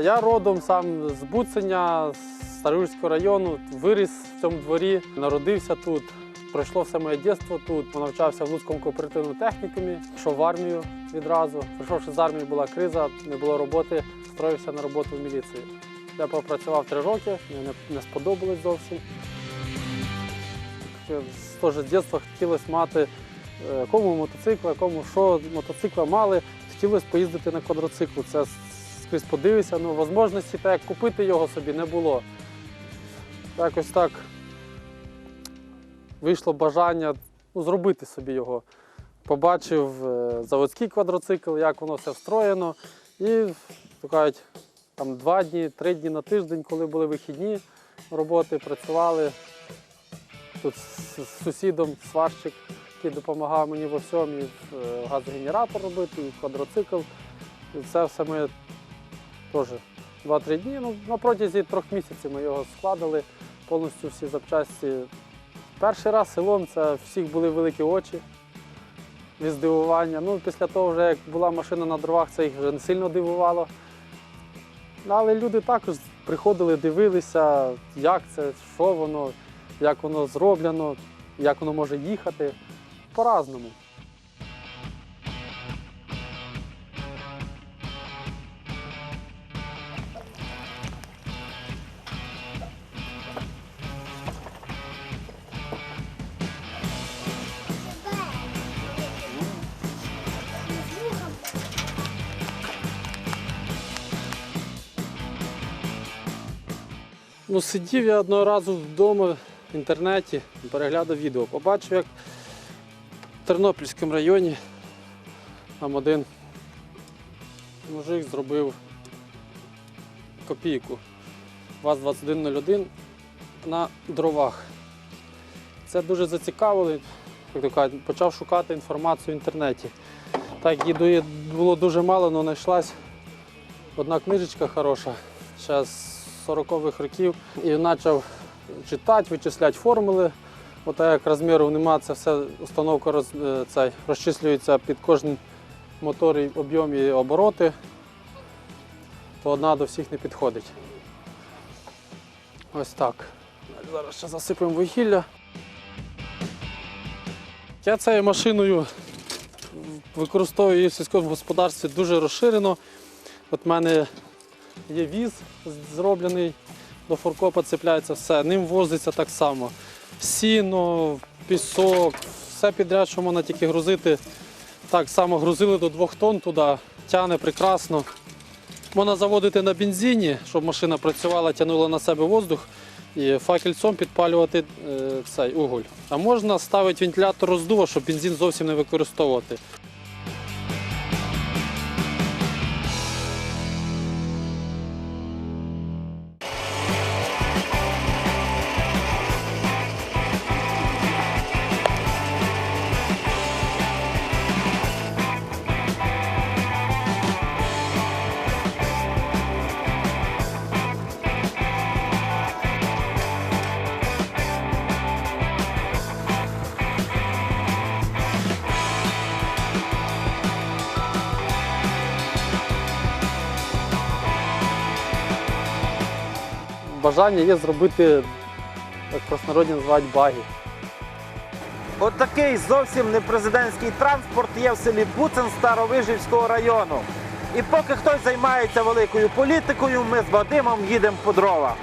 Я родом сам з Буценя, з Староюрського району, виріс в цьому дворі, народився тут. Пройшло все моє дитинство тут. Навчався в Луцькому кооперативному технікумі, пішов в армію відразу. Прийшовши з армії, була криза, не було роботи, встроївся на роботу в міліцію. Я попрацював три роки, мені не, сподобалось зовсім. Теж з дитинства хотілося мати е, кому мотоцикла, кому що мотоцикла мали. Хотілося поїздити на квадроциклу. Це скрізь подивився, ну можливості так купити його собі не було. Якось так вийшло бажання ну, зробити собі його. Побачив е, заводський квадроцикл, як воно все встроєно. І кажуть, там два дні, три дні на тиждень, коли були вихідні роботи, працювали. Тут з сусідом сварщик, який допомагав мені во всьому, і е, газогенератор робити, і квадроцикл. І це все ми теж 2-3 дні. Ну, на протязі трьох місяців ми його складали, повністю всі запчасті. Перший раз селом це всіх були великі очі від здивування. Ну, після того, вже як була машина на дровах, це їх вже не сильно дивувало. Але люди також приходили, дивилися, як це, що воно, як воно зроблено, як воно може їхати. По-разному. Ну, сидів я одного разу вдома в інтернеті, переглядав відео. Побачив, як в Тернопільському районі там один мужик зробив копійку ВАЗ-2101 на дровах. Це дуже зацікавило, як то кажуть, почав шукати інформацію в інтернеті. Так, її було дуже мало, але знайшлась одна книжечка хороша, ще з 40-х років, і почав читати, вичисляти формули. От як розмірів нема, це все установка роз, е, цей, розчислюється під кожен мотор і об'єм і обороти, то одна до всіх не підходить. Ось так. Зараз ще засипемо вугілля. Я цією машиною використовую її в сільському господарстві дуже розширено. От мене є віз зроблений, до форкопа цепляється все. Ним возиться так само. Сіно, пісок, все підряд, що можна тільки грузити. Так само грузили до 2 тонн туди, тягне прекрасно. Можна заводити на бензині, щоб машина працювала, тягнула на себе воздух і факельцом підпалювати е, цей уголь. А можна ставити вентилятор роздува, щоб бензин зовсім не використовувати. Бажання є зробити, як простонародні називають баги. От зовсім не президентський транспорт є в селі Буцин Старовижівського району. І поки хтось займається великою політикою, ми з Вадимом їдемо по дрова.